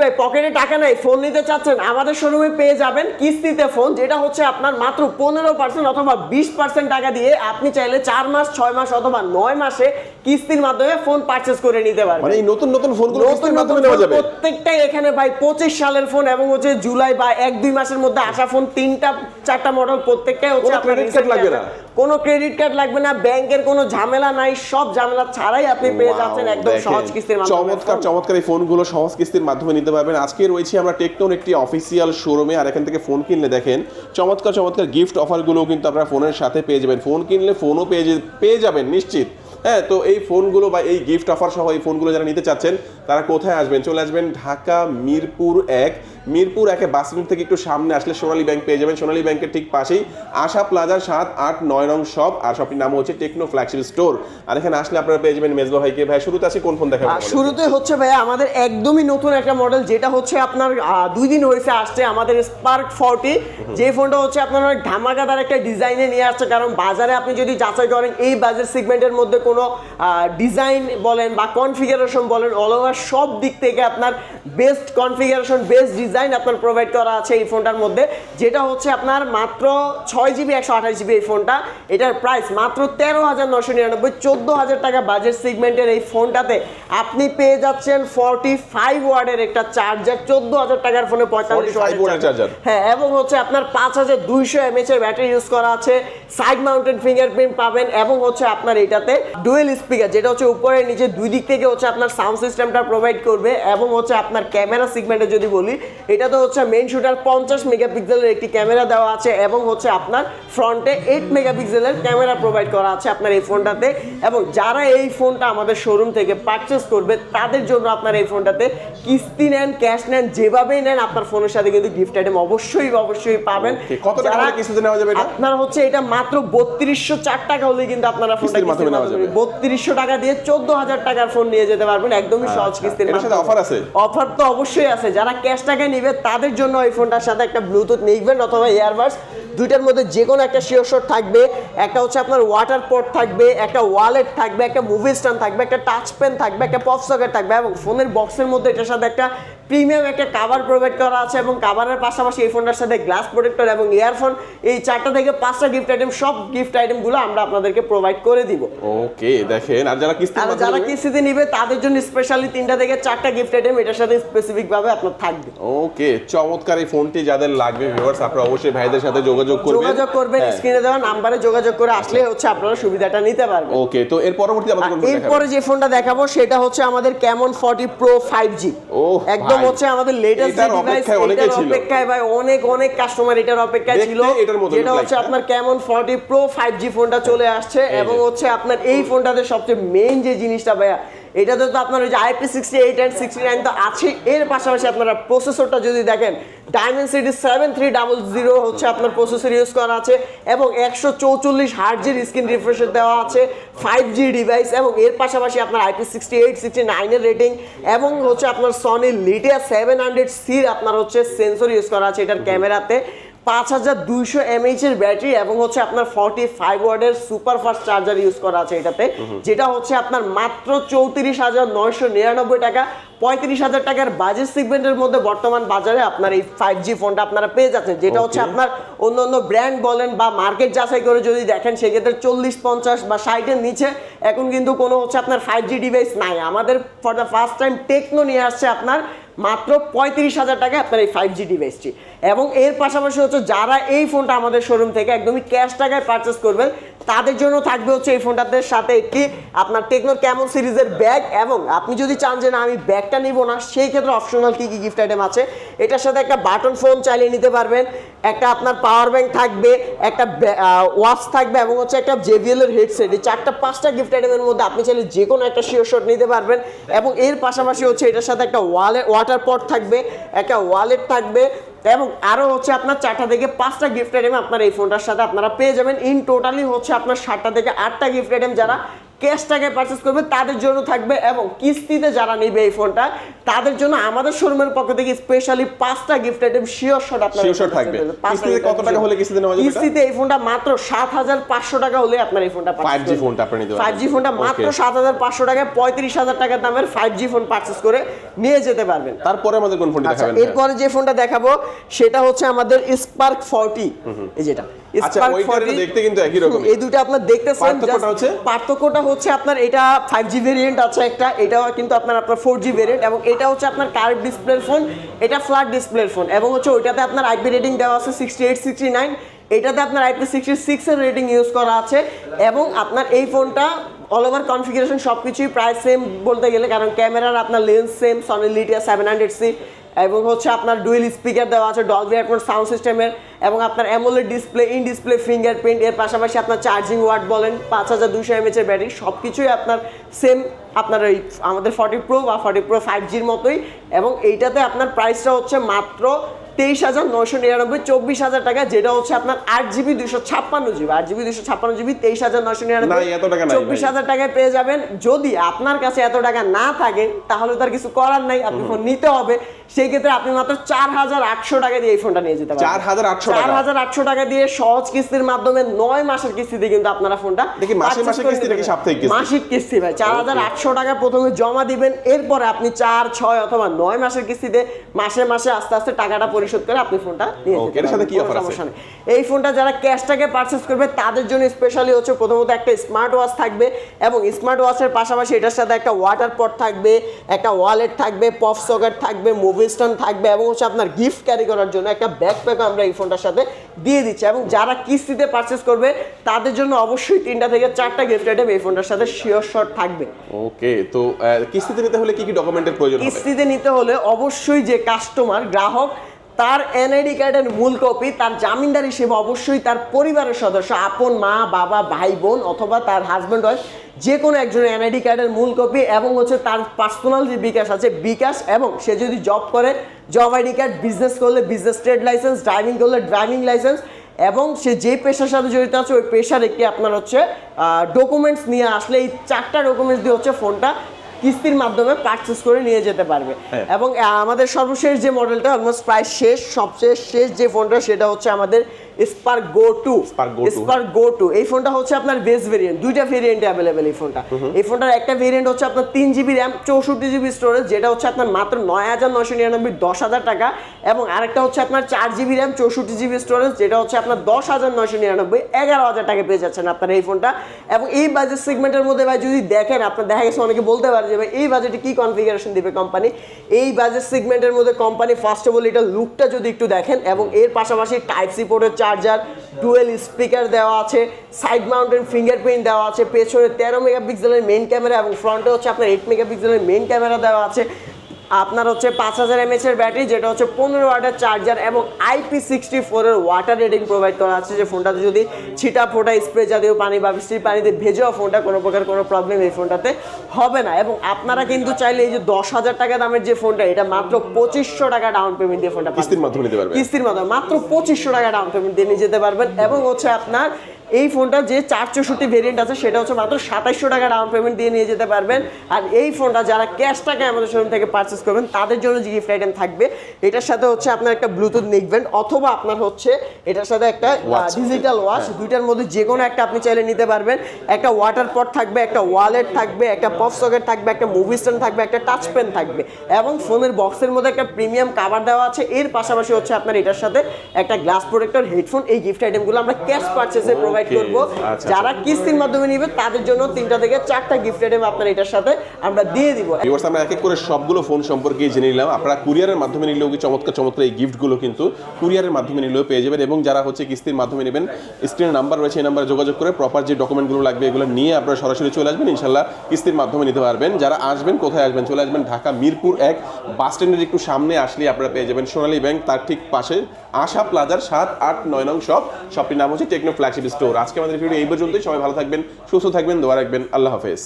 ভাই পকেটে টাকা নাই ফোন নিতে চাচ্ছেন আমাদের শোরুমে পেয়ে যাবেন কিস্তিতে ফোন যেটা হচ্ছে আপনার মাত্র পনেরো পার্সেন্ট অথবা বিশ পার্সেন্ট টাকা দিয়ে আপনি চাইলে চার মাস ছয় মাস অথবা নয় মাসে কিস্তির মাধ্যমে ফোন পারচেস করে নিতে মানে পারবেন এই নতুন নতুন ফোনগুলো নতুন নতুন মাধ্যমে নেওয়া ফোন যাবে? প্রত্যেকটাই এখানে ভাই পঁচিশ সালের ফোন এবং হচ্ছে জুলাই বা এক দুই মাসের মধ্যে আসা ফোন তিনটা চারটা মডেল প্রত্যেকটাই হচ্ছে আপনার লাগবে না? কোনো ক্রেডিট কার্ড লাগবে না ব্যাংকের কোনো ঝামেলা নাই সব ঝামেলা ছাড়াই আপনি পেয়ে যাচ্ছেন একদম সহজ কিস্তির মাধ্যমে চমৎকার চমৎকার এই ফোনগুলো সহজ কিস্তির মাধ্যমে নিতে পারবেন। আজকে রয়েছে আমরা টেকনোর একটি অফিসিয়াল শোরুমে আর এখান থেকে ফোন কিনলে দেখেন চমৎকার চমৎকার গিফট অফারগুলো কিন্তু আপনারা ফোনের সাথে পেয়ে যাবেন। ফোন কিনলে ফোনও পেয়ে পেয়ে যাবেন নিশ্চিত। হ্যাঁ তো এই ফোনগুলো বা এই গিফট অফার সহ এই ফোনগুলো যারা নিতে চাচ্ছেন তারা কোথায় আসবেন? চলে আসবেন ঢাকা মিরপুর এক। মিরপুর একে বাস স্ট্যান্ড থেকে একটু সামনে আসলে সোনালী ব্যাংক পেয়ে যাবেন। সোনালী ব্যাংকের ঠিক পাশেই আশা প্লাজার সাত আট নয় রং শপ আর শপটির নাম হচ্ছে টেকনো ফ্ল্যাগশিপ স্টোর। আর এখানে আসলে আপনারা পেয়ে যাবেন মেজবা ভাইকে। ভাই শুরুতে আছে কোন ফোন দেখাবেন শুরুতে হচ্ছে ভাইয়া আমাদের একদমই নতুন একটা মডেল যেটা হচ্ছে আপনার দুই দিন হয়েছে আসছে আমাদের স্পার্ক ফর্টি যে ফোনটা হচ্ছে আপনার ধামাকাদার একটা ডিজাইনে নিয়ে আসছে। কারণ বাজারে আপনি যদি যাচাই করেন এই বাজার সেগমেন্টের মধ্যে কোনো ডিজাইন বলেন বা কনফিগারেশন বলেন অল ওভার সব দিক থেকে আপনার বেস্ট কনফিগারেশন বেস্ট ডিজাইন আপনার প্রোভাইড করা আছে এই ফোনটার মধ্যে। যেটা হচ্ছে আপনার মাত্র ছয় জিবি একশো আঠাশ জিবি এই ফোনটা। এটার প্রাইস মাত্র তেরো হাজার নশো নিরানব্বই চোদ্দ হাজার টাকা বাজেট সেগমেন্টের এই ফোনটাতে আপনি পেয়ে যাচ্ছেন ফর্টি ফাইভ ওয়ার্ডের একটা চার্জার চোদ্দ হাজার টাকার ফোনে পঁয়তাল্লিশ 45 watt এর charger। হ্যাঁ এবং হচ্ছে আপনার পাঁচ হাজার দুইশো এমএচ এর ব্যাটারি ইউজ করা আছে। সাইড মাউন্টেড ফিঙ্গারপ্রিন্ট পাবেন এবং হচ্ছে আপনার এটাতে ডুয়েল স্পিকার যেটা হচ্ছে উপরে নিচে দুই দিক থেকে হচ্ছে আপনার সাউন্ড সিস্টেমটা প্রোভাইড করবে এবং হচ্ছে আপনার ক্যামেরা সিগমেন্টে যদি বলি এটা তো হচ্ছে মেইন শুটার পঞ্চাশ মেগাপিক্সেলের একটি ক্যামেরা দেওয়া আছে এবং হচ্ছে আপনার ফ্রন্টে এইট মেগাপিক্সেলের ক্যামেরা প্রোভাইড করা আছে আপনার এই ফোনটাতে এবং যারা এই ফোনটা আমাদের শোরুম থেকে পারচেস করবে তাদের জন্য আপনার এই ফোনটাতে কিস্তি নেন ক্যাশ নেন যেভাবেই নেন আপনার ফোনের সাথে কিন্তু গিফট আইটেম অবশ্যই অবশ্যই পাবেন। Okay, কত টাকা কিস্তিতে নেওয়া যাবে আপনার হচ্ছে এটা মাত্র বত্রিশশো চার টাকা হলে কিন্তু আপনারা ফোনটা কিস্তির মাধ্যমে নেওয়া যাবে। বত্রিশশো টাকা দিয়ে চোদ্দ হাজার টাকার ফোন নিয়ে যেতে পারবেন। একদমই সহজ কিস্তির সাথে offer আছে? অফার তো অবশ্যই আছে। যারা ক্যাশ টাকা নিবে তাদের জন্য এই ফোনটার সাথে একটা ব্লুটুথ নিবেন অথবা ইয়ারবাডস দুইটার মধ্যে যে কোনো একটা শিওর শট থাকবে। একটা হচ্ছে আপনার ওয়াটার পট থাকবে একটা ওয়ালেট থাকবে একটা মুভি স্ট্যান্ড থাকবে একটা টাচ পেন থাকবে একটা পপ সকেট থাকবে এবং ফোনের বক্সের মধ্যে এটার সাথে একটা প্রিমিয়াম একটা কাভার প্রোভাইড করা আছে এবং কাভারের পাশাপাশি এই ফোনটার সাথে গ্লাস প্রোটেক্টর এবং ইয়ারফোন এই চারটা থেকে পাঁচটা গিফট আইটেম সব গিফট আইটেমগুলো আমরা আপনাদেরকে প্রোভাইড করে দিব। ওকে দেখেন আর যারা কিস্তির আর যারা কিস্তিতে নিবে তাদের জন্য স্পেশালি তিনটা থেকে চারটা গিফট আইটেম এটার সাথে স্পেসিফিক ভাবে আপনার থাকবে। ওকে চমৎকার এই ফোনটি যাদের লাগবে ভিউয়ার্স আপনারা অবশ্যই ভাইদের সাথে যোগাযোগ করবেন। যোগাযোগ করবেন হ্যাঁ। স্ক্রিনে দেওয়া নাম্বারে যোগাযোগ করে আসলে হচ্ছে আপনারা সুবিধাটা নিতে পারবেন। ওকে তো এর পরবর্তী আমাদের এরপরে যে ফোনটা দেখাবো সেটা হচ্ছে আমাদের ক্যামন 40 প্রো 5G ও একদম ভাই। হচ্ছে আমাদের লেটেস্ট ডিভাইস এটার অপেক্ষায় ভাই অনেক অনেক কাস্টমার এটার অপেক্ষায় ছিল। যেটা হচ্ছে আপনার 40 প্রো 5G ফোনটা চলে আসছে এবং হচ্ছে আপনার এই ফোনটাতে সবচেয়ে মেইন যে জিনিসটা ভাইয়া এটাতে তো আপনার ওই যে IP sixty eight and sixty nine তো আছে এর পাশাপাশি আপনারা প্রসেসরটা যদি দেখেন diamond city seven three double zero হচ্ছে আপনার প্রসেসর ইউজ করা আছে এবং একশো চৌচল্লিশ হার্টজির স্ক্রিন রিফ্রেশার দেওয়া আছে ফাইভ জি ডিভাইস এবং এর পাশাপাশি আপনার আইপি সিক্সটি এইট সিক্সটি নাইনের রেটিং এবং হচ্ছে আপনার সনি লিটিয়া সেভেন হান্ড্রেড সির আপনার হচ্ছে সেন্সর ইউজ করা আছে এটার ক্যামেরাতে। পাঁচ হাজার দুইশো এমএইচ এর ব্যাটারি এবং হচ্ছে আপনার ফর্টি ফাইভ ওয়ার্ডের সুপার ফাস্ট চার্জার ইউজ করা আছে এটাতে। যেটা হচ্ছে আপনার মাত্র চৌত্রিশ হাজার নয়শো নিরানব্বই টাকা। পঁয়ত্রিশ হাজার টাকার বাজেট সেগমেন্টের মধ্যে বর্তমান বাজারে আপনার এই ফাইভ জি ফোনটা আপনারা পেয়ে যাচ্ছেন। যেটা হচ্ছে আপনার অন্য অন্য ব্র্যান্ড বলেন বা মার্কেট যাচাই করে যদি দেখেন সেক্ষেত্রে চল্লিশ পঞ্চাশ বা ষাটের নিচে এখন কিন্তু কোনো হচ্ছে আপনার ফাইভ জি ডিভাইস নাই। আমাদের for the first time Tecno নিয়ে আসছে আপনার মাত্র পঁয়ত্রিশ হাজার টাকায় আপনার এই ফাইভ জি ডিভাইসটি এবং এর পাশাপাশি হচ্ছে যারা এই ফোনটা আমাদের শোরুম থেকে একদমই ক্যাশ টাকায় পারচেস করবেন তাদের জন্য থাকবে হচ্ছে এই ফোনটাতে সাথে একটি আপনার টেকনোর ক্যামন সিরিজের ব্যাগ এবং আপনি যদি চান যে না, আমি ব্যাগটা নিব না, সেই ক্ষেত্রে অপশনাল কী কী গিফট আইটেম আছে, এটার সাথে একটা বাটন ফোন চালিয়ে নিতে পারবেন, একটা আপনার পাওয়ার ব্যাংক থাকবে, একটা ওয়াচ থাকবে এবং হচ্ছে একটা জেবিএল এর হেডসেট এই চারটা পাঁচটা গিফট আইটেমের মধ্যে আপনি চাইলে যে কোনো একটা শিওর শট নিতে পারবেন এবং এর পাশাপাশি হচ্ছে এটার সাথে একটা ওয়ালে ওয়াটার পট থাকবে, একটা ওয়ালেট থাকবে এবং আরও হচ্ছে আপনার চারটা থেকে পাঁচটা গিফট আইটেম আপনার এই ফোনটার সাথে আপনারা পেয়ে যাবেন। ইন টোটালি হচ্ছে আপনার সাতটা থেকে আটটা গিফট আইটেম যারা ক্যাশ টাকায় পারচেস করবে তাদের জন্য থাকবে এবং কিস্তিতে যারা নেবে এই ফোনটা তাদের জন্য আমাদের শোরুমের পক্ষ থেকে স্পেশালি পাঁচটা গিফট আইটেম শিওর শট আপনার shot থাকবে। কিস্তিতে কত টাকা হলে কিস্তিতে নেওয়া যাবে কিস্তিতে এই ফোনটা মাত্র সাত হাজার পাঁচশো টাকা হলে আপনার এই ফোনটা 5G ফোনটা আপনি নিতে পারবেন। ফাইভ জি ফোনটা মাত্র Okay. সাত হাজার পাঁচশো টাকায় পঁয়ত্রিশ হাজার টাকার দামের ফাইভ জি ফোন পারচেস করে নিয়ে যেতে পারবেন তারপরে আমাদের কোন ফোনটি আচ্ছা দেখাবেন? এরপরে যে ফোনটা দেখাবো সেটা হচ্ছে আমাদের স্পার্ক ফর্টি এই যেটা আচ্ছা, Spark 40 দেখতে কিন্তু একই রকমই। এই দুটো আপনার দেখতেছেন পার্থক্যটা হচ্ছে? পার্থক্যটা হচ্ছে আপনার এটা ফাইভ ভেরিয়েন্ট আছে একটা এটাও কিন্তু আপনার আপনার ফোর ভেরিয়েন্ট এবং এটা হচ্ছে আপনার কার্ভ ডিসপ্লের ফোন এটা ফ্ল্যাট ডিসপ্লের ফোন এবং হচ্ছে ওইটাতে আপনার আইপি রেটিং দেওয়া আছে সিক্সটি এইট সিক্সটি নাইন এটাতে আপনার IP sixty six rating use করা আছে এবং আপনার এই ফোনটা অল ওভার কনফিগারেশন সব কিছুই প্রায় সেম বলতে গেলে কারণ ক্যামেরার আপনার lens same Sony Lytia seven hundred C এবং হচ্ছে আপনার ডুয়েল স্পিকার দেওয়া আছে ডলবি অ্যাটমস সাউন্ড সিস্টেমের এবং আপনার AMOLED display in display fingerprint এর পাশাপাশি আপনার চার্জিং ওয়াট বলেন পাঁচ হাজার দুশো এমএচ এর ব্যাটারি সব কিছুই আপনার সেম আপনার ওই আমাদের ফর্টি প্রো বা ফর্টি প্রো ফাইভ জির মতোই এবং এইটাতে আপনার প্রাইসটা হচ্ছে মাত্র তেইশ হাজার নশো নিরানব্বই চব্বিশ হাজার টাকা যেটা হচ্ছে আপনার আট জিবি দুশো ছাপ্পান্ন জিবি আট জিবি দুশো ছাপ্পান্ন জিবি তেইশ হাজার নশো নিরানব্বই এত টাকা চব্বিশ হাজার টাকায় পেয়ে যাবেন। যদি আপনার কাছে এত টাকা না থাকে তাহলে তার কিছু করার নাই আপনি ফোন নিতে হবে। সেই ক্ষেত্রে আপনি মাত্র চার হাজার আটশো টাকা দিয়ে এই ফোনটা নিয়ে যেতে পারেন 4,800 টাকা? চার হাজার আটশো টাকা দিয়ে সহজ কিস্তির মাধ্যমে নয় মাসের কিস্তিতে কিন্তু আপনারা ফোনটা কি মাসে মাসে কিস্তি নাকি সাপ্তাহিক কিস্তি? মাসিক কিস্তি ভাই চার হাজার আটশো টাকা প্রথমে জমা দিবেন এরপরে আপনি চার ছয় অথবা নয় মাসের কিস্তিতে মাসে মাসে আস্তে আস্তে টাকাটা পরিশোধ করে আপনি ফোনটা নিয়ে যেতে সাথে কি offer আছে? এই ফোনটা যারা ক্যাশ টাকা পারচেস করবে তাদের জন্য স্পেশালি হচ্ছে প্রথমত একটা স্মার্ট ওয়াচ থাকবে এবং স্মার্ট ওয়াচের পাশাপাশি এটার সাথে একটা ওয়াটার পট থাকবে একটা ওয়ালেট থাকবে পফ সকেট থাকবে স্ট্যান্ড থাকবে এবং হচ্ছে আপনার গিফট ক্যারি করার জন্য একটা ব্যাকপ্যাকও আমরা এই ফোনটার সাথে দিয়ে দিচ্ছি এবং যারা কিস্তিতে পারচেস করবে তাদের জন্য অবশ্যই তিনটা থেকে চারটা গিফট আইটেম এই ফোনটার সাথে শিওর শট থাকবে। ওকে তো কিস্তিতে নিতে হলে কি কি ডকুমেন্টের প্রয়োজন হবে? কিস্তিতে নিতে হলে অবশ্যই যে কাস্টমার গ্রাহক তার এনআইডি কার্ডের মূল কপি তার জামিনদার হিসেবে অবশ্যই তার পরিবারের সদস্য আপন মা বাবা ভাই বোন অথবা তার হাজব্যান্ড ওয়াইফ যে কোনো একজনের এনআইডি কার্ডের মূল কপি এবং হচ্ছে তার পার্সোনাল যে বিকাশ আছে বিকাশ এবং সে যদি জব করে জব আইডি কার্ড বিজনেস করলে বিজনেস ট্রেড লাইসেন্স ড্রাইভিং করলে ড্রাইভিং লাইসেন্স এবং সে যে পেশার সাথে জড়িত আছে ওই পেশার একটি আপনার হচ্ছে ডকুমেন্টস নিয়ে আসলে এই চারটা ডকুমেন্টস দিয়ে হচ্ছে ফোনটা কিস্তির মাধ্যমে পারচেস করে নিয়ে যেতে পারবে হ্যাঁ। এবং আমাদের সর্বশেষ যে মডেলটা অলমোস্ট প্রায় শেষ সবচেয়ে শেষ যে ফোনটা সেটা হচ্ছে আমাদের Spark Go two Spark Go 2 Spark Go two এই ফোনটা হচ্ছে আপনার বেস ভেরিয়েন্ট দুইটা ভেরিয়েন্টে অ্যাভেলেবেল এই ফোনটা। এই ফোনটার একটা ভেরিয়েন্ট হচ্ছে আপনার তিন জিবি র্যাম চৌষট্টি জিবি স্টোরেজ যেটা হচ্ছে আপনার মাত্র নয় হাজার নশো নিরানব্বই দশ হাজার টাকা এবং আরেকটা হচ্ছে আপনার চার জিবি র্যাম চৌষট্টি জিবি স্টোরেজ যেটা হচ্ছে আপনার দশ হাজার নশো নিরানব্বই এগারো হাজার টাকা পেয়ে যাচ্ছেন আপনার এই ফোনটা। এবং এই বাজেট সেগমেন্টের মধ্যে ভাই যদি দেখেন আপনার দেখা গেছে অনেকে বলতে পারে যে ভাই এই বাজেটে কি কনফিগারেশন দিবে কোম্পানি এই বাজেট সেগমেন্টের মধ্যে কোম্পানি ফার্স্ট অফ অল এটা লুকটা যদি একটু দেখেন এবং এর পাশাপাশি টাইপ সি পোর্টের চার্জার ডুয়েল স্পিকার দেওয়া আছে সাইড মাউন্টেন ফিঙ্গারপ্রিন্ট দেওয়া আছে, পেছনে তেরো মেগাপিক্সেলের মেন ক্যামেরা এবং ফ্রন্টে হচ্ছে আপনার এইট মেগাপিক্সেলের মেন ক্যামেরা দেওয়া আছে। আপনার হচ্ছে পাঁচ হাজার এমএচ এর ব্যাটারি যেটা হচ্ছে পনেরো ওয়াটের চার্জার এবং আইপি সিক্সটি ফোরের ওয়াটার রেটিং প্রোভাইড করা আছে। যে ফোনটাতে যদি ছিটা ফোটা স্প্রে জাতীয় পানি বা বৃষ্টির পানিতে ভেজেও ফোনটা কোনো প্রকার কোনো প্রবলেম এই ফোনটাতে হবে না। এবং আপনারা কিন্তু চাইলে এই যে দশ হাজার টাকা দামের যে ফোনটা এটা মাত্র পঁচিশশো টাকা ডাউন পেমেন্ট দিয়ে ফোনটা কিস্তির মাধ্যমে নিতে পারবেন। কিস্তির মাধ্যমে মাত্র পঁচিশশো টাকা ডাউন পেমেন্ট দিয়ে নিয়ে যেতে পারবেন। এবং হচ্ছে আপনার এই ফোনটা যে চার চৌষট্টি ভেরিয়েন্ট আছে সেটা হচ্ছে মাত্র সাতাইশশো টাকা ডাউন পেমেন্ট দিয়ে নিয়ে যেতে পারবেন। আর এই ফোনটা যারা ক্যাশ টাকায় আমাদের শোরুম থেকে পারচেস করবেন তাদের জন্য যে গিফট আইটেম থাকবে এটার সাথে হচ্ছে আপনার একটা ব্লুটুথ নেকব্যান্ড অথবা আপনার হচ্ছে এটার সাথে একটা। ডিজিটাল ওয়াচ দুইটার মধ্যে যে কোনো একটা আপনি চাইলে নিতে পারবেন। একটা ওয়াটার পট থাকবে একটা ওয়ালেট থাকবে একটা পফ সকেট থাকবে একটা মুভি স্ট্যান্ড থাকবে একটা টাচ পেন থাকবে। এবং ফোনের বক্সের মধ্যে একটা প্রিমিয়াম কাভার দেওয়া আছে। এর পাশাপাশি হচ্ছে আপনার এটার সাথে একটা গ্লাস প্রোটেক্টর হেডফোন এই গিফট আইটেমগুলো আমরা ক্যাশ পারচেসে প্রোভাইড Okay, করব। আচ্ছা, যারা কিস্তির মাধ্যমে নিবে তাদের জন্য তিনটা থেকে চারটা গিফট আইটেম আপনার এটার সাথে আমরা দিয়ে দিব। ভিউয়ার্স আমরা এক এক করে সবগুলো ফোন সম্পর্কে জেনে নিলাম। আপনারা কুরিয়ারের মাধ্যমে নিলেও কি চমৎকার চমৎকার এই গিফটগুলো কিন্তু কুরিয়ারের মাধ্যমে নিলেও পেয়ে যাবেন এবং যারা হচ্ছে কিস্তির মাধ্যমে নেবেন স্ক্রিনে নাম্বার রয়েছে এই নাম্বারে যোগাযোগ করে প্রপার যে ডকুমেন্টগুলো লাগবে এগুলো নিয়ে আপনারা সরাসরি চলে আসবেন। ইনশাল্লাহ কিস্তির মাধ্যমে নিতে পারবেন। যারা আসবেন কোথায় আসবেন চলে আসবেন ঢাকা মিরপুর এক বাস স্ট্যান্ডের একটু সামনে আসলে আপনারা পেয়ে যাবেন সোনালী ব্যাংক তার ঠিক পাশে আশা প্লাজার সাত আট নয় নং শপ শপটির নাম হচ্ছে টেকনো ফ্ল্যাগশিপ স্টোর আজকে আমাদের ভিডিও এই পর্যন্তই। সবাই ভালো থাকবেন সুস্থ থাকবেন দোয়া রাখবেন। আল্লাহ হাফেজ।